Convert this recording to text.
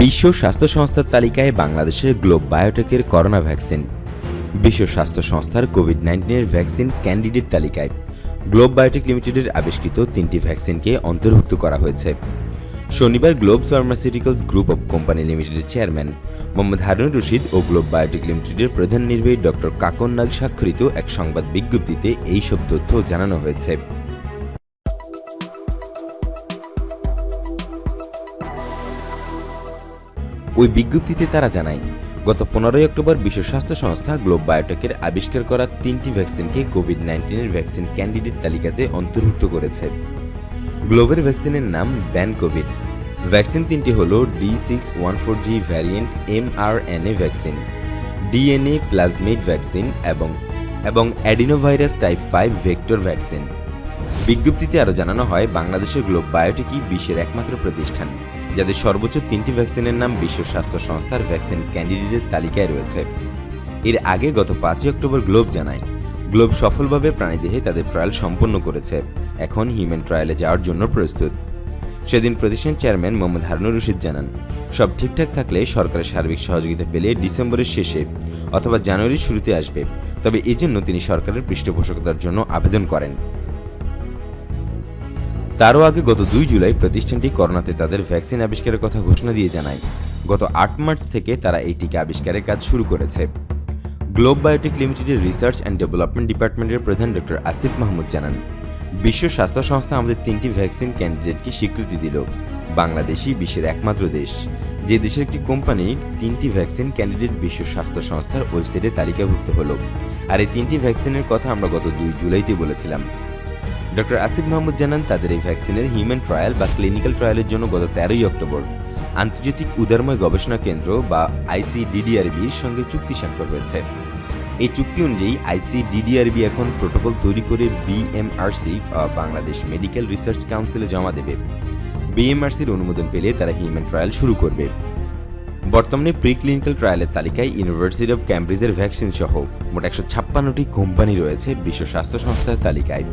বিশ্ব স্বাস্থ্য সংস্থার তালিকায় বাংলাদেশের গ্লোব বায়োটেকের করোনা ভ্যাকসিন বিশ্ব স্বাস্থ্য সংস্থার কোভিড নাইন্টিনের ভ্যাকসিন ক্যান্ডিডেট তালিকায় গ্লোব বায়োটেক লিমিটেডের আবিষ্কৃত তিনটি ভ্যাকসিনকে অন্তর্ভুক্ত করা হয়েছে। শনিবার Globe Pharmaceuticals group of company লিমিটেডের চেয়ারম্যান মোহাম্মদ হারুন রশিদ ও গ্লোব বায়োটেক লিমিটেডের প্রধান নির্বাহী ডক্টর কাকন নাগ স্বাক্ষরিত এক সংবাদ বিজ্ঞপ্তিতে এই সব তথ্য জানানো হয়েছে। ওই বিজ্ঞপ্তিতে তারা জানায়, গত পনেরোই অক্টোবর বিশ্ব স্বাস্থ্য সংস্থা গ্লোব বায়োটেকের আবিষ্কার করা তিনটি ভ্যাকসিনকে কোভিড নাইন্টিনের ভ্যাকসিন ক্যান্ডিডেট তালিকাতে অন্তর্ভুক্ত করেছে। গ্লোবের ভ্যাকসিনের নাম ব্যান কোভিড ভ্যাকসিন তিনটি হল D six one four G variant M R N A vaccine, DNA plasmid vaccine এবং এবং adenovirus type five vector vaccine. বিজ্ঞপ্তিতে আরও জানানো হয়, বাংলাদেশের গ্লোব বায়োটেকই বিশ্বের একমাত্র প্রতিষ্ঠান। যাদের সর্বোচ্চ তিনটি ভ্যাকসিনের নাম বিশ্ব স্বাস্থ্য সংস্থার ভ্যাকসিন ক্যান্ডিডেটের তালিকায় রয়েছে। এর আগে গত পাঁচই অক্টোবর গ্লোব জানায়, গ্লোব সফলভাবে প্রাণীদেহে তাদের ট্রায়াল সম্পন্ন করেছে। এখন হিউম্যান ট্রায়ালে যাওয়ার জন্য প্রস্তুত। সেদিন প্রতিষ্ঠান চেয়ারম্যান মোহাম্মদ হারুনুর রশিদ জানান, সব ঠিকঠাক থাকলে সরকারের সার্বিক সহযোগিতা পেলে ডিসেম্বরের শেষে অথবা জানুয়ারির শুরুতে আসবে। তবে এজন্য তিনি সরকারের পৃষ্ঠপোষকতার জন্য আবেদন করেন। তারও আগে গত দুই জুলাই প্রতিষ্ঠানটি করোনাতে তাদের ভ্যাকসিন আবিষ্কারের কথা ঘোষণা দিয়ে জানায়। গত আট মার্চ থেকে তারা এই টিকা আবিষ্কারের কাজ শুরু করেছে। গ্লোব বায়োটেক লিমিটেডের রিসার্চ অ্যান্ড ডেভেলপমেন্ট ডিপার্টমেন্টের প্রধান ডক্টর আসিফ মাহমুদ জানান, বিশ্ব স্বাস্থ্য সংস্থা আমাদের তিনটি ভ্যাকসিন ক্যান্ডিডেটকে স্বীকৃতি দিল। বাংলাদেশই বিশ্বের একমাত্র দেশ। যে দেশের একটি কোম্পানির তিনটি ভ্যাকসিন ক্যান্ডিডেট বিশ্ব স্বাস্থ্য সংস্থার ওয়েবসাইটে তালিকাভুক্ত হলো। আর এই তিনটি ভ্যাকসিনের কথা আমরা গত দুই জুলাইতে বলেছিলাম। ডক্টর আসিফ মাহমুদ জানান তাদের এই ভ্যাকসিনের হিউম্যান ট্রায়াল বা ক্লিনিক্যাল ট্রায়ালের জন্য গত তেরোই অক্টোবর। আন্তর্জাতিক উদারময় গবেষণা কেন্দ্র বা আইসিডিডিআরবির সঙ্গে চুক্তি স্বাক্ষর হয়েছে। এই চুক্তি অনুযায়ী আইসিডিডিআরবি এখন প্রোটোকল তৈরি করে বিএমআরসি বাংলাদেশ মেডিকেল রিসার্চ কাউন্সিলে জমা দেবে। বিএমআরসির অনুমোদন পেলে তারা হিউম্যান ট্রায়াল শুরু করবে। বর্তমানে প্রি ক্লিনিক্যাল ট্রায়ালের তালিকায় ইউনিভার্সিটি অব ক্যামব্রিজের ভ্যাকসিন সহ মোট একশো ছাপ্পান্নটি কোম্পানি রয়েছে বিশ্ব স্বাস্থ্য সংস্থার তালিকায়।